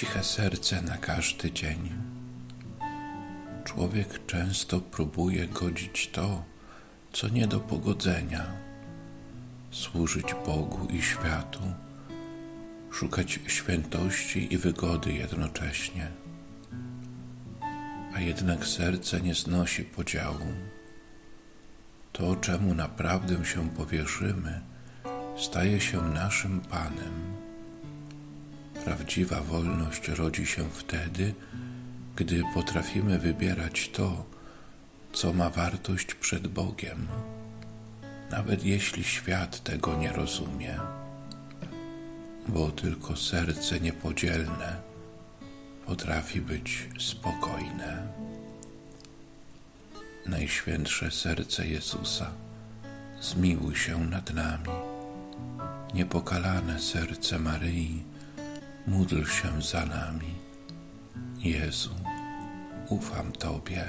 ciche serce na każdy dzień. Człowiek często próbuje godzić to, co nie do pogodzenia, służyć Bogu i światu, szukać świętości i wygody jednocześnie. A jednak serce nie znosi podziału. To, czemu naprawdę się powierzymy, staje się naszym Panem. Prawdziwa wolność rodzi się wtedy, gdy potrafimy wybierać to, co ma wartość przed Bogiem, nawet jeśli świat tego nie rozumie, bo tylko serce niepodzielne potrafi być spokojne. Najświętsze serce Jezusa, zmiłuj się nad nami. Niepokalane serce Maryi, módl się za nami. Jezu, ufam Tobie.